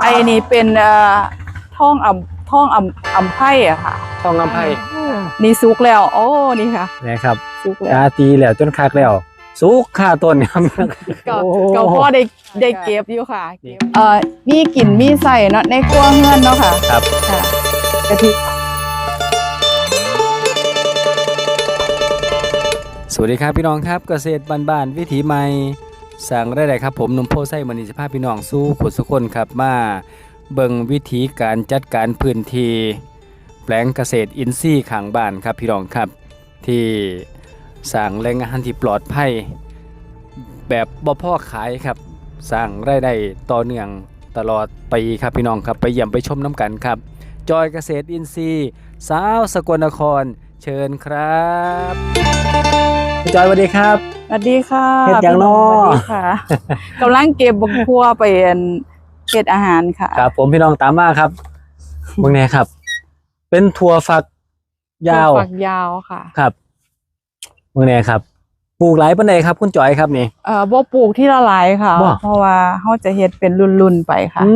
ไอ้นี่เป็นเอ่อท่องอ่ำท่องอ่ำอ่ำไพ่อะค่ะ ทองอำไพนี่สุกแล้ว โอ้นี่ค่ะ นะครับสุกแล้วตาตีแล้วจนคักแล้ว สุกค่าต้นครับ ก็โอ้ ก็พอได้ได้เก็บอยู่ค่ะเก็บเอ่อมีกลิ่นมีใส่เนาะในครัวเฮือนเนาะค่ะครับ ค่ะกะทิสวัสดีครับพี่น้องครับเกษตรบ้านๆวิถีใหม่ สั่งได้เลยครับผมนุ่มโพไส้มณีสภาพพี่น้องสู้ขุดสุคนครับมาเบิ่งวิธีการจัดการพื้นที่แปลงเกษตรอินทรีย์ขางบ้านครับพี่น้องครับ ที่สร้างแรงงานที่ปลอดภัยแบบบ่พ่อขายครับสร้างรายได้ต่อเนื่องตลอดปีครับพี่น้องครับไปเยี่ยมไปชมน้ำกันครับ จอยเกษตรอินทรีย์ สาวสกลนครเชิญครับ จอยสวัสดีครับ สวัสดีค่ะเฮ็ดหยังน้อสวัสดีค่ะกำลังเก็บบักทั่วไปเอ็นเฮ็ดอาหารค่ะ ครับ ผมพี่น้องตามมาครับเมื่อไงครับ เป็นถั่วฝักยาวฝักยาวค่ะครับเมื่อไงครับ ปลูกหลายปันใดครับ คุณจอยครับนี่ เอ่อบ่ปลูกที่ละลายค่ะ บ่ เพราะว่าเฮาจะเฮ็ดเป็นรุ่นๆไปค่ะ อื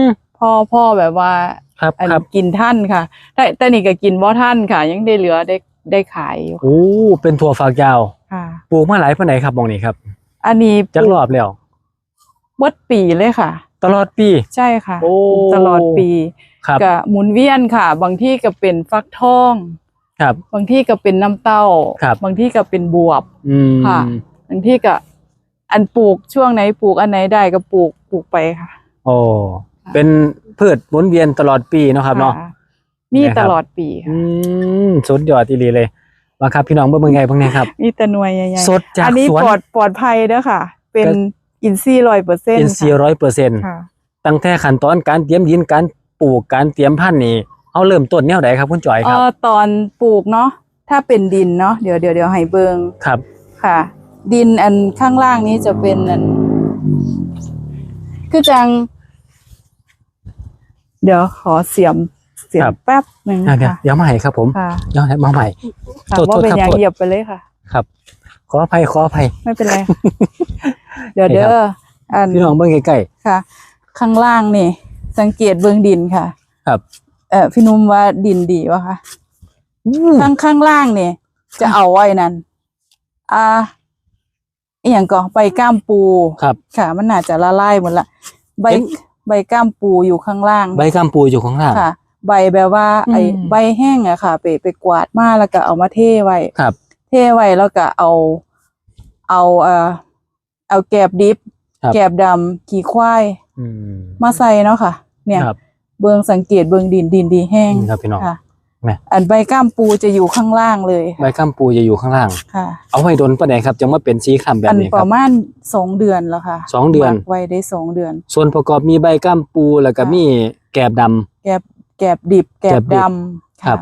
มพ่อพ่อแบบว่าครับอันครับ กินท่านค่ะ แต่แต่นี่ก็กินบ่ท่านค่ะ ยังได้เหลือได้ ได้ขายอยู่โอ้เป็นถั่วฝักยาวค่ะ ปลูกมาหลายปันใดครับหมองนี้ครับ อันนี้จักรอบแล้วเบิดปีเลยค่ะ ตลอดปี ใช่ค่ะ โอ้ตลอดปีครับก็หมุนเวียนค่ะ บางที่ก็เป็นฟักทองครับบางที่ก็เป็นน้ำเต้าครับบางที่ก็เป็นบวบอืมค่ะบางที่ก็อันปลูกช่วงไหนปลูกอันไหนได้ก็ปลูกปลูกไปค่ะ โอ้เป็นพืชหมุนเวียนตลอดปีเนาะครับเนาะค่ะ มีนะครับตลอดปีอืค่ะมสุดยอดอีหลีเลยมาครับพี่น้องเบิ่งเป็นไงบ้างเนี่ยครับ มีแต่หน่วยใหญ่ๆสดจากอันนี้สวน ปลอดปลอดภัยเด้อค่ะ เป็นก็อินซีร้อยเปอร์เซ็นต์อินซีร้อยเปอร์เซ็นต์ค่ะ ตั้งแต่ขั้นตอนการเตรียมดินการปลูกการเตรียมพันธุ์นี่เอาเริ่มต้นแนวไหนครับคุณจอยเอครับอตอนปลูกเนาะถ้าเป็นดินเนาะเดี๋ยวเดี๋ยวเดี๋ยวให้เบิงครับ ค่ะ ดินอันข้างล่างนี้จะเป็นอันคือจัง เดี๋ยวขอเสียม เสียมแป๊บหนึ่งอะเดี๋ยวค่ะเดี๋ยวมาใหม่ครับผมค่ะเดี๋ยวให้มาใหม่ ค่ะโทษว่าเป็นโทษครับอย่างโทษ เหยียบไปเลยค่ะ ครับ ขออภัยขออภัย ไม่เป็นไรค่ะ เดี๋ยวนี่เด้ครัอบอันพี่น้องเบิ่งใกล้ ค่ะ ข้างล่างนี่ สังเกตเบื้องดินค่ะๆครับ เออพี่นุ่มว่าดินดีวะคะอืมข้างข้างล่างเนี่ยจะเอาไว้นั่นอ่าอหย่างก็ใบก้ามปูครับ ค่ะ มันน่าจะละลายหมดละใบเอ๊ะใบก้ามปูอยู่ข้างล่างใบกำปูอยู่ข้างล่าง ค่ะ ใบแบบว่า ไอ้อืม ใบแห้งอะค่ะ ไปไปกวาดมาแล้วก็เอามาเทไว้ ครับ เทไว้แล้วก็เอา เอาเอ่อเอาแกบดิบ ครับ แกบดำขี้ควายอืมมาใส่เนาะค่ะ เนี่ย ครับเบิงสังเกตเบิงดินดินดีแห้งนี่ครับพี่น้อง ค่ะแม่ อันใบก้ามปูจะอยู่ข้างล่างเลยใบกำปูจะอยู่ข้างล่าง ค่ะ เอาไว้ดนประเดครับจังว่าเป็นสีคล้ำแบบอันนี้ปครัระบ มาณสองเดือนแล้วค่ะสองเดือน หมักไว้ได้สองเดือน ส่วนประกอบมีใบกำปูแล้วก็ค่ะมีแกบดำ แกบ แกบดิบ แกแกบบดิบดำครัค่ะบ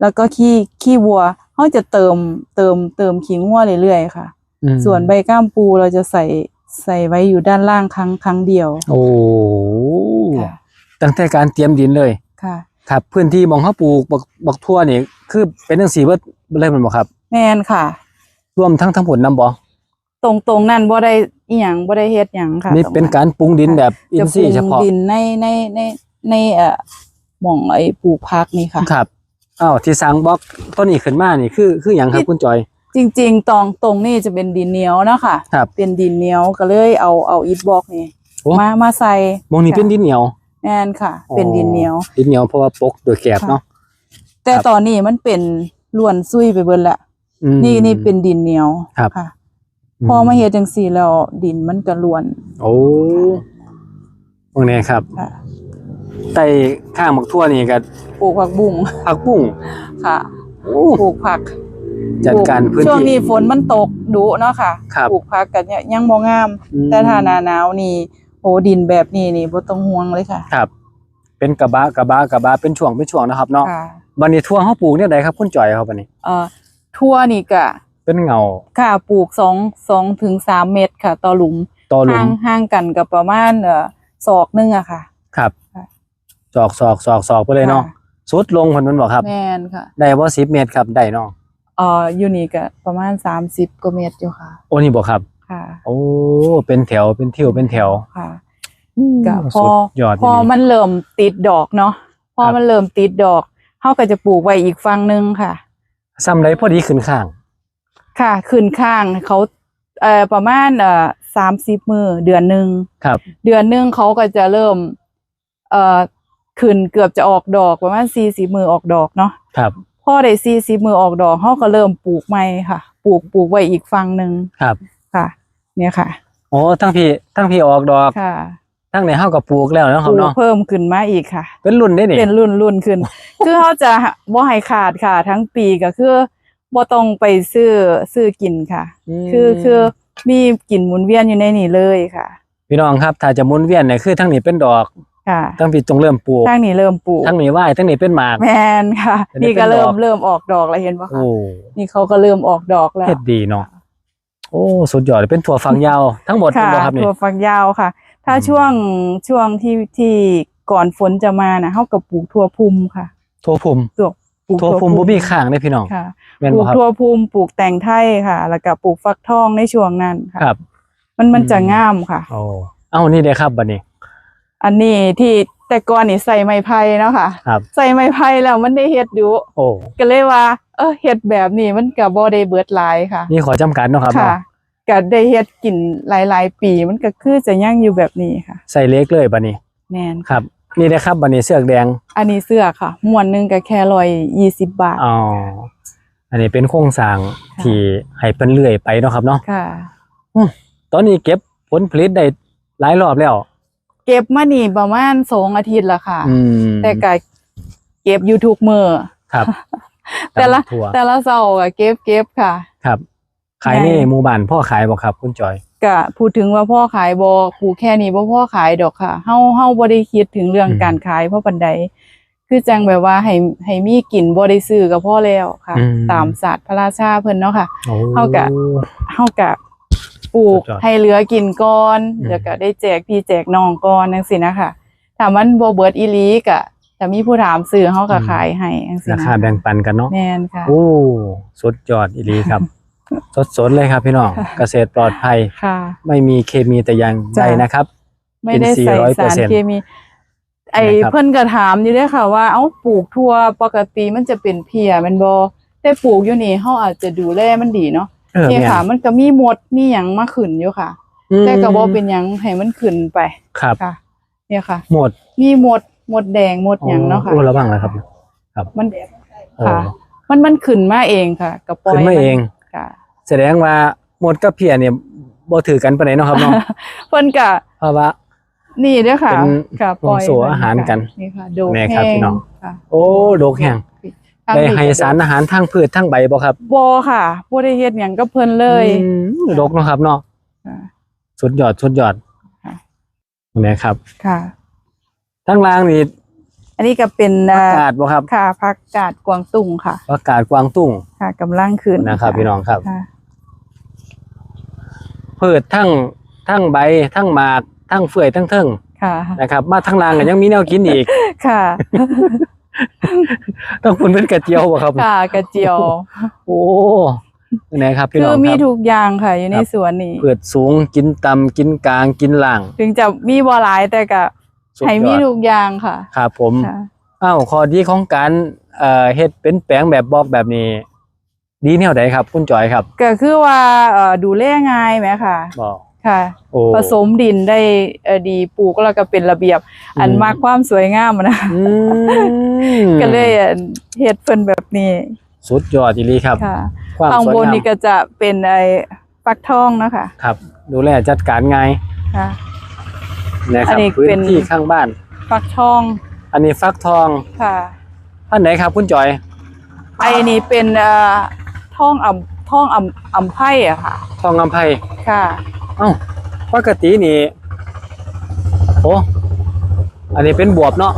แล้วก็ขี้ขี้วัวเขาจะเติมเติมเติมขี้งัวเรื่อยๆค่ะ อืมส่วนใบก้ามปูเราจะใส่ใส่ไว้อยู่ด้านล่างครั้งครั้งเดียวโอ้ค่ะตั้งแต่การเตรียมดินเลย ค่ะ ครับ พื้นที่หมองเขาปลูกบักบักทั่วนี่คือเป็นจังซี่เบิดเลยแมันบ่ครับ แมนค่ะ รวมทั้งทั้งผลนํบ่ตรงตรงนั้นบ่ได้อีหยังบ่ได้เฮ็ดหยังค่ะนี่ตรง เป็นการปรุงดินแบบอินทรีย์เฉจะปรุงพาะ ดินในในในในเอ่อ หม่องไอ้ปลูกพักนี่ค่ะ ครับอ้าวที่สร้างบล็อกต้นนี้ขึ้นมานี่คือคือหยังครับคุณจอย จริง ๆตรงตรงนี่จะเป็นดินเหนียวเนาะค่ะครับเป็นดินเหนียวก็เลยเอาเอาอิฐบล็อกนี่โอ้ มามาใส่หมองนี้เป็นดินเหนียวแม่นค่ะ เป็นดินเหนียว ดินเหนียวเพราะว่าปกโดยแกบค่ะเนาะ แต่ครับ ตอนนี้มันเป็นล้วนซุยไปเบิดละอืม นี่นี่เป็นดินเหนียวครับ ค่ะ พอมาเฮ็ดจังซี่แล้วดินมันก็ล้วนโอ้ตรงนี้ครับ ค่ะ ใต้ข้างบักทั่วนี่ก็ปลูกผักบุ้งผักบุ้งค่ะโอ้ปลูกผักจัดการพื้นช่วงที่นี้ฝนมันตกดุเนาะค่ะครับปลูกผักกันเนี่ยยังบ่งามอืมแต่ถ้าหน้าหนาวนี่โหดินแบบนี้นี่บ่ต้องห่วงเลยค่ะ ครับ เป็นกระบะกระบะกระบะเป็นช่วงเป็นช่วงนะครับเนาะค่ะบันนี้ทั่วเขาปลูกเนี่ยใดครับคุณจอยครับบันนี้เอ่อทั่วนี่ก็เป็นเงาค่ะปลูก2 2ถึง3เม็ดค่ะ ต่อหลุมต่อหลุห่ามงห่างกันก็ประมาณเอ่อศอกหนึงอะค่ะ ครับ ค่ะจอกซอกซอกซอกไปเลยเนาะค่ะสุดลงคนมันบอกครับ แม่นค่ะได้ว่าสิบเมตรครับได้เนาะเอ่ออยู่นี่ก็ประมาณ30กว่าเมตรอยู่ค่ะ โอ้นี่บอกครับ ค่ะโอ้เป็นแถวเป็นทิวเป็นแถวค่ะก็พอสุดยอดพอดีมันเริ่มติดดอกเนาะพอครับมันเริ่มติดดอกเขาก็จะปลูกไว้อีกฝั่งหนึ่งค่ะ ซ้ำไรพอดีขึ้นข้าง ค่ะขึ้นข้างเขาเอ่อประมาณเอ่อสามสิบมือเดือนหนึ่งครับ เดือนหนึ่งเขาก็จะเริ่ม เอ่อ ขึ้นเกือบจะออกดอกประมาณสี่สิบมือออกดอกเนาะครับพอได้สี่สิบมือออกดอกเขาก็เริ่มปลูกใหม่ค่ะ ปลูกปลูกไว้อีกฝั่งหนึ่งครับค่ะ เนี่ยค่ะโอ้ทั้งพี่ทั้งพี่ออกดอกค่ะทั้งในเฮากับปลูกแล้วเนาะคปรับลูกเนาะเพิ่มขึ้นมาอีกค่ะ เป็นรุ่นได้นี่เป็นรุ่นรุ่นขึ้น คือเขาจะบ่ให้ขาดค่ะ ทั้งปีก็คือบ่ต้องไปซื้อซื้อกินค่ะมคือคือมีกินหมุนเวียนอยู่ในนี่เลยค่ะ พี่น้องครับถ้าจะหมุนเวียนเนี่ยคือทั้งนี้เป็นดอก ค่ะทั้งพี่ต้องเริ่มปลูกทางนี้เริ่มปลูกทั้งนี้ไหวทั้งนี้เป็นหมากแมนค่ะอันนี้นี่ก็เป็นดเริ่อมกเริ่มออกดอกแล้วเห็นปะคะโอ้นี่เขาก็เริ่มออกดอกแล้วเฮ็ดดีเนาะโอ้สุดยอดเลยเป็นถั่วฝักยาว ทั้งหมดค่ะเป็นบ่ครับนี่ถั่วฝักยาวค่ะ ถ้าอืมช่วงช่วงที่ที่ก่อนฝนจะมานะเขาก็ปลูกถั่วพุมค่ะถั่วพุมปลูกปลูกถั่วพุมบ่มีข้างเด้พี่น้องค่ะแม่นปลูบ่กครับถั่วพุมปลูกแต่งไทยค่ะ แล้วก็ปลูกฟักทองในช่วงนั้นค่ะครับมันมันอืมจะงามค่ะโอ้เอ้านี่เด้ครับบัดนี้ อันนี้ที่แต่ก่อนนี่ใส่ไม้ไผ่เนาะค่ะ ครับ ใส่ไม้ไผ่แล้วมันได้เฮ็ดอยู่โอ้ก็เลยว่า เออเฮ็ดแบบนี้มันก็บ่ได้เบิดหลายค่ะ นี่ขอจำกัดเนาะครับค่ะเนาะก็ได้เฮ็ดกินหลายๆ ปีมันก็คือจะยังอยู่แบบนี้ค่ะ ใส่เล็กเลยบัดนี้แม่นครับ นี่เด้ครับบัดนี้เสือกแดงอันนี้เสื้อค่ะม้วนหนึงก็แค่120 บาท อ๋ออันนี้เป็นโครงสร้างค่ะ ที่ให้เพิ่นเลื่อยไปเนาะครับเนาะค่ะ ตอนนี้เก็บผลผลิตได้หลายรอบแล้ว เก็บมานี่ประมาณ2อาทิตย์และค่ะ อืมแต่ก็เก็บอยู่ทุกมื้อครับแต่ละ ตำถั่วแต่ละเช้าก็เก็บเก็บค่ะ ครับ ขายในในหมู่บ้านพ่อขายบ่ครับ คุณจอย ก็พูดถึงว่าพ่อขายบ่ปลูกแค่นี้บ่พ่อขายดอกค่ะเฮาเฮาบ่ได้คิดถึงเรื่องอืม การขายเพราะปานใดคือจังแบบว่าให้ให้มีกินบ่ได้ซื้อก็พอแล้วค่ะตามศาสตร์พระราชาเพิ่นเนาะค่ะ โอ้เฮากะเฮาก็ ปลูก สุดยอด ให้เหลือกินก่อนอืมแล้วก็ได้แจกพี่แจกน้องก่อนจังซี่นะคะถ้ามันบ่เบิดอีหลีก็ถ้ามีผู้ถามซื้อเฮาก็ขายให้จังซี่รานะคาแบ่งปันกันเนาะแม่นค่ะ โอ้สุดยอดอีหลีครับ สดๆเลยครับพี่น้อง เกษตรปลอดภัย ค่ะ ไม่มีเคมีแต่อย่างใดจ้ะ นะครับ ไม่ได้ใส่อินทรีย์สาร100%เคมี ไอ้นะครับ เพิ่นก็ถามอยู่เด้อค่ะ ว่าเอ้าปลูกทั่วปกติมันจะเป็นเพียแมันบ่แต่ปลูกอยู่นี่เฮาอาจจะดูแลมันดีเนาะ เออเนี่ยแม่นค่ะ มันก็มีมดมีหยังมาขึ้นอยู่ค่ะอืมแต่ก็บ่เป็นหยังให้มันขึ้นไปครับค่ะ เนี่ยค่ะ หมดมีมดมดแดงมดหยังเนาะค่ะโอ้ระวังนะครับมันโอ้ค่ะ มันมันขึ้นมาเองค่ะก็ปล่อยขึ้นมาเองค่ะ แสดงว่าหมดกับเพียเนี่ยบ่ถือกันปานใดเนาะครับเนาะเพิ่นก็เพราะว่านี่เด้อค่ะเป็นค่ะปล่อยห่วงโซ่อาหารกันนี่ค่ะโดกแม่ครับแห้พี่งน้องค่ะโอ้โดกแห้งทง ได้นี้ให้ก็สารอาหารทางพืชทางใบบ่ครับบ่ค่ะบ่ได้เฮ็ดหยังกับเพิ่นเลยอืมดกเนาะครับเนาะค่ะสุดยอดสุดยอดค่ะนะครับ ค่ะทั้งล่างนี่อันนี้ก็เป็นปเอ่ระอกาศบ่ครับค่ะผักกาดกวางตุ้งค่ะประกาศกวางตุ้งค่ะกำลังขึ้นนะครับ พี่น้องครับค่ะพืชทั้งทั้งใบทั้งหมากทั้งเฟื่อยทั้งเทิงค่ะนะครับ มาทั้งล่างก็ยังมีแนวกินอีกค่ะ ต้องคุณเป็นกระเจียวบ่ครับ ค่ะกระเจียว โอ้นะครับพี่คืน้อองมีครับ ทุกอย่างค่ะ อยู่ในครับ สวนนี้พืชสูงกินต่ำกินกลางกินล่างถึงจะมีบ่หลายแต่ก็สุดให้ยมีอดทุกอย่างค่ะครับผม ค่ะ อ้าวข้อดีของการเอ่อเฮ็ดเป็นแปลงแบบบอกแบบนี้ ดีแนวใดครับ คุณจอยครับก็คือว่าเอ่อดูแลง่ายไหมค่ะ บอก ค่ะ โอ้ ผสมดินได้เอ่อดีปลูกแล้วก็เป็นระเบียบอันอืมมากความสวยงามอะนะอืมก็เลยเอ่อเฮ็ดเพิ่นแบบนี้สุดยอดอีหลีครับ ค่ะความข้างสวยบนงามนี่ก็จะเป็นไอ้ฟักทองเนาะคะครับ ดูแลจัดการง่ายค่ะ นะคอัรับนนี้พื้เป็น นที่ข้างบ้าน ฟักทองอันนี้ฟักทองค่ะท่านไหนครับคุณจอยไอ้นี่เป็นเอ่อทองอ่ำทองอ่ำอ่ำไผ่อะค่ะ ทองอำไพค่ะ เอ้าปกตินี่โอ้อันนี้เป็นบวบเนาะ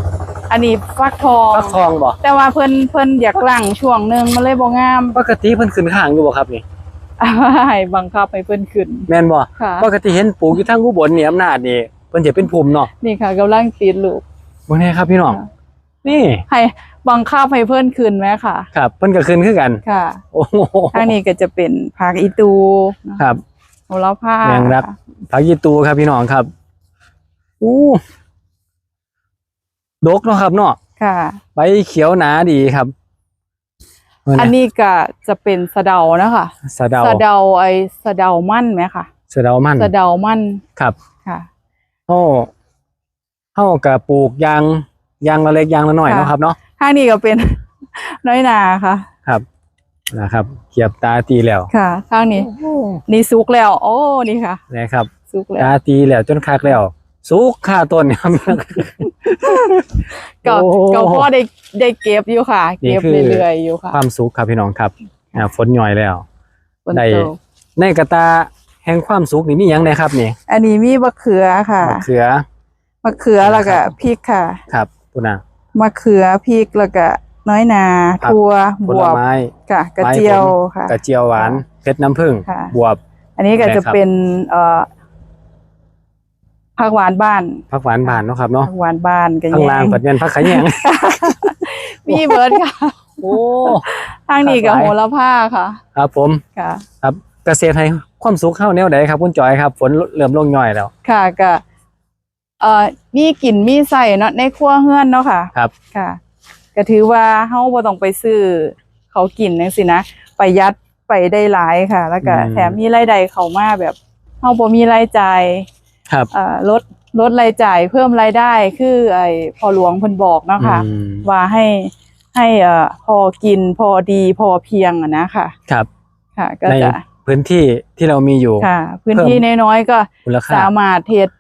อันนี้ฟักทอง ฟักทองบ่แต่ว่าเพิ่นเพิ่นอยากลั่งช่วงหนึงมันเลยบ่งาม ปกติเพิ่นขึ้นข้างอยู่บ่ครับนี่ให้บังคับให้เพิ่นขึ้น แม่นบ่ค่ะปกติเห็นปลูกอยู่ทางอุบลนี่อำนาจนี่เพิ่นจะเป็นภูมิเนาะนี่ค่ะกำลังติดลูกบ่แน่ครับพี่น้องค่ะนี่ให้บังคับให้เพิ่นขึ้นไหมค่ะ ครับ เพิ่นก็ขึ้นคือกันค่ะ โอ้โหทางนี้ก็จะเป็นผักอีตูครับ โหระพาแมงลักผักยีตูครับพี่น้องครับอู้ดกเนาะครับเนาะค่ะใบเขียวหนาดีครับ อันนี้ก็จะเป็นสะเดานะคะสะเดาสะเดาไอ้สะเดามั่นไหมคะสะเดามันสะเดามั่นครับค่ะเฮาเฮากับปลูกยางยางละเล็กยางละน้อยค่ะเนาะครับเนาะข้างนี้ก็เป็นน้อยนาค่ะครับ นะครับเกียบตาตีแล้วค่ะข้างนี้ นี่สุกแล้ว โอ้นี่ค่ะนะครับ สุกแล้วตาตีแล้วจนคักแล้ว สุกค่าต้นเนี่ยครับก็โอ้ก็พ่อได้ได้เก็บอยู่ค่ะนี่เก็บคือเรื่อยๆอยู่ค่ะ ความสุขครับพี่น้องครับอ่าฝนหย่อยแล้วฝนได้ตกในกระตาแห่งความสุขนี่มีหยังไงครับนี่อันนี้มีมะเขือค่ะมะเขือมะเขือแล้วก็พริกค่ะ ครับปุณามะเขือพริกแล้วก็ น้อยนาผักถั่วผบลวบไม้ค่ะ กระเจียวค่ะ กระเจียวหวานค่ะเพชรน้ำผึ้งค่ะ บวบ อันนี้ก็ได้จะครับ เป็นเอ่อผักหวานบ้านผักหวานบานเนาะครับเนาะผักหวานบ้านกันข้างล่างปัดเงินผักขะแยง มีเบิร์ดค่ะโอ้ ทางนี้กับหลากหลาย โหระพาค่ะครับผมค่ะ ครับเกษตรให้ความสุขเข้าแนวใดครับคุณจอยครับฝนเริ่มลงย่อยแล้ว ค่ะก็เอ่อมีกลิ่นมีใส่เนาะในครัวเฮือนเนาะค่ะครับ ค่ะ ก็ถือว่าเฮาบ่ต้องไปซื้อเขากินจังซี่นะประหยัดไปได้หลายค่ะ แล้วก็อืมแถมมีรายได้เข้ามาแบบเฮาบ่มีรายจ่ายครับเอ่อลดลดรายจ่ายเพิ่มรายได้คือไอ้พอหลวงเพิ่นบอกเนาะค่ะอืมว่าให้ให้เอ่อพอกินพอดีพอเพียงอะนะค่ะครับ ค่ะ ก็ในจะพื้นที่ที่เรามีอยู่ค่ะ พื้นที่น้อยๆก็มูลค่าสามารถเฮ็ด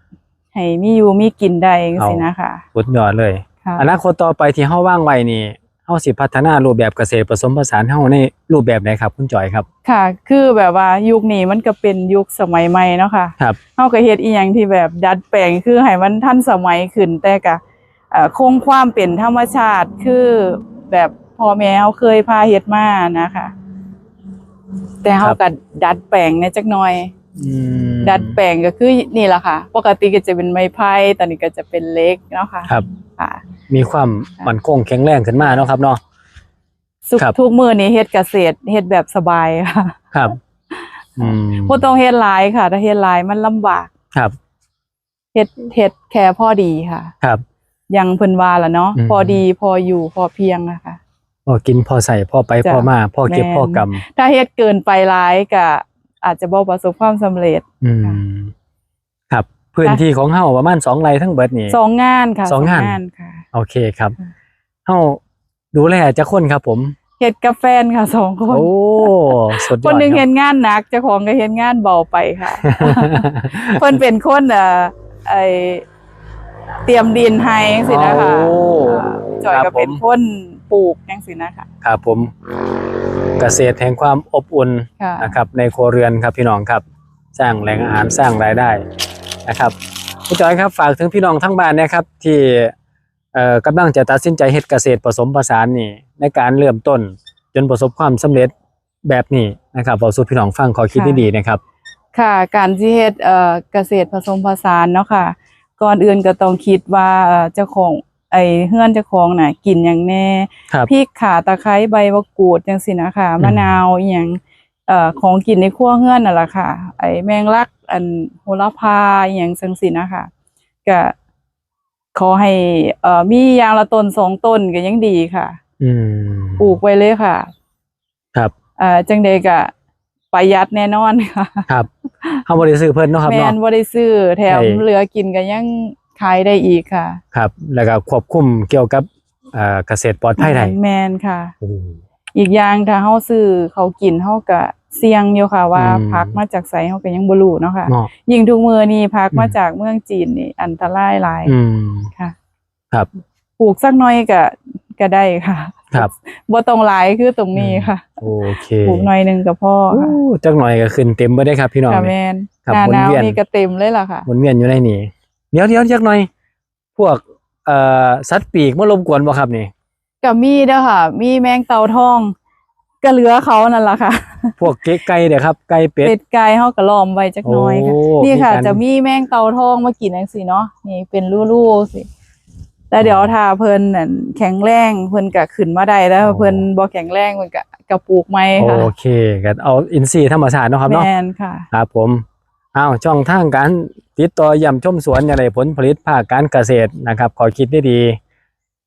ให้มีอยู่มีกินได้จังซี่เอานะคะสุดยอดเลยค่ะ อนาคตต่อไปที่เฮาว่างไว้นี่เฮาสิพัฒนารูปแบบเกษตรผสมผสานเฮาในรูปแบบไหนครับคุณจอยครับ ค่ะ คือแบบว่ายุคนี้มันก็เป็นยุคสมัยใหม่เนาะค่ะครับเฮาก็เฮ็ดอีหยังที่แบบดัดแปลงคือให้มันทันสมัยขึ้นแต่ก็เอ่อคงความเป็นธรรมชาติคือแบบพ่อแม่เฮาเคยพาเฮ็ดมานะคะ แต่เฮาก็ดัดแปลงในจักหน่อยอืมดัดแปลงก็คือนี่แหละค่ะ ปกติก็จะเป็นไม้ไผ่ตอนนี้ก็จะเป็นเหล็กเนาะค่ะ ครับ ค่ะ มีความมั่นคงแข็งแรงขึ้นมาเนาะครับเนาะ สุขครับ ทุกมื้อนี้เฮ็ดเกษตรเฮ็ดแบบสบายค่ะครับ อืมบ่ต้องเฮ็ดหลายค่ะ ถ้าเฮ็ดหลายมันลำบากครับ เฮ็ดเฮ็ดแค่พอดีค่ะ ครับอยังเพิ่นว่าล่ะเนาะอืม พอดีพออยู่พอเพียงอะค่ะ พอกินพอใส่พอไปจ้ะพอมาพอเก็บแม่น พอกำถ้าเฮ็ดเกินไปหลายก็อาจจะบ่ประสบความสำเร็จอืมครับ พื้นที่ของเฮาประมาณสองไร่ทั้งเบิดนี่ สองงานค่ะสองงาน ค่ะ โอเคครับค่ะเฮาดูแลจะคนครับผมเฮ็ดกับแฟนค่ะสองคนโอ้สุดยอดคนหนึงรับเฮ็ดงานหนักเจ้าของก็เฮ็ดงานเบาไปค่ะเพิ่นเป็นคนเอ่อไอเตรียมดินให้จังซี่นะคะโอ้อ่าจอยครัก็บเป็นผมคนปลูกจังซี่นะคะครับผมเกษตรแห่งความอบอุ่นค่ะนะครับในครัวเรือนครับพี่น้องครับ สร้างแหล่งอาหารสร้างรายได้นะครับคุณจอยครับฝากถึงพี่น้องทั้งบ้านนะครับที่เอ่อ กำลังจะตัดสินใจเฮ็ดเกษตรผสมผสานนี่ในการเริ่มต้นจนประสบความสำเร็จแบบนี้นะครับบอกสู่พี่น้องฟังขอคิดค่ะดีๆนะครับ ค่ะ การที่เฮ็ดเอ่อเกษตรผสมผสานเนาะค่ะ ก่อนอื่นก็ต้องคิดว่าเอ่อเจ้าของไอ้เฮือนเจ้าของน่ะกินหยังแน่ครับพริกข่าตะไคร้ใบมะกรูดจังซี่นะคะอืมมะนาวอีหยังเอ่อของกินในครัวเฮือนนั่นล่ะค่ะ ไอ้แมงลักอันโหระพาอีหยังจังซี่นะคะก็ ขอให้เอ่อมีอย่างละต้นสองต้นก็ยังดีค่ะอืมปลูกไว้เลยค่ะครับเอ่อจังใดก็ประหยัดแน่นอนค่ะครับเฮาบ่ได้ซื้อเพิ่นเนาะครับแมเนาะ นบ่ได้ซื้อแถมได้เหลือกินก็ยังขายได้อีกค่ะครับ แล้วก็ควบคุมเกี่ยวกับเอ่อเกษตรปลอดภัยได้แมนค่ะ โอ้อีกอย่างถ้าเฮาซื้อเขากินเฮาก็ เสี่ยงอยู่ค่ะว่าอืม พักมาจากไสเฮาก็ยังบ่รู้เนาะค่ะเนาะ ยิ่งทุกมื้อนี้พักอืม มาจากเมืองจีนนี่อันตรายหลายอืม ค่ะครับ ปลูกสักหน่อยก็ก็ได้ค่ะครับ บ่ต้องหลายคือตรงนี้ค่ะโอเคปลูกหน่อยหนึงก็พอค่ะโอ้จักหน่อยก็ขึ้นเต็มบ่ได้ครับพี่น้องค่ะแมนี่นครับหน้าหนาววนเวียน นี่ก็เต็มเลยล่ะค่ะ หมุนเวียนอยู่ในนี่เดี๋ยวเดี๋ยวจักหน่อย พวกเอ่อสัตว์ปีกมารบกวนบ่ครับนี่ ก็มีเด้อค่ะ มีแมงเต่าทอง ก็เหลือเขานั่นล่ะค่ะ พวกเก๊กไก่เด้อครับไก่เป็ดเป็ดไก่เฮาก็ล้อมไว้จักหน่อยค่ะ โอ้นี่ค่ะ มีการจะมีแมงเต่าทองมากินจังซี่เนาะนี่เป็นรูๆสิแล้วเดี๋ยวถ้าเพิ่นนั่นแข็งแรงเพิ่นก็ขึ้นมาได้แล้วโอ้ เพิ่นบ่แข็งแรงเพิ่นก็กระปลูกใหม่ค่ะโอเคก็เอาอินทรีย์ธรรมชาติเนาะครับเนาะ แม่นค่ะ ครับผม อ้าว ช่องทางการติดต่อเย่ำชมสวนอย่างไรผลผลิตภาคการเกษตรนะครับ ขอคิดได้ดี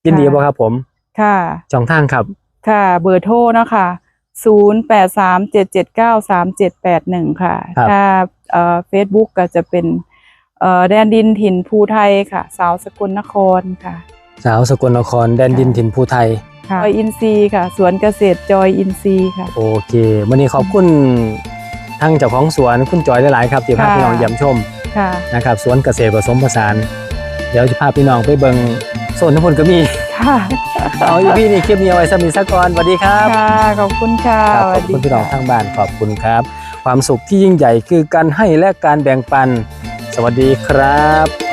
ยินดีบ่ครับผม ค่ะ ช่องทางครับ ค่ะ เบอร์โทรเนาะค่ะ0 8 3 7 7 9 3 7 8 1ค่ะ ครับ ถ้าเอ่อ Facebook ก็จะเป็นเอ่อแดนดินถิ่นภูไทยค่ะ สาวสกลนครค่ะ สาวสกลนครแดนดินถิ่นภูไทย จอยอินซีย์ค่ะ สวนเกษตรจอยอินซีย์ค่ะ โอเควันนี้ขอบคุณทางเจ้าของสวนคุณจอยหลายๆครับที่พาค่ะ พี่น้องเยี่ยมชมค่ะ นะครับสวนเกษตรผสมผสาน เดี๋ยวจะพาพี่น้องไปเบิงโซนทั้งหมดก็มี ค่ะเอาอีพี่นี่คลิปนี้เอาไว้สมิสกรสวัสดีครับค่ะขอบคุณค่ะครับขอบสวัสดีคุณพี่น้องค่ะทางบ้านขอบคุณครับ ความสุขที่ยิ่งใหญ่คือการให้และการแบ่งปัน สวัสดีครับ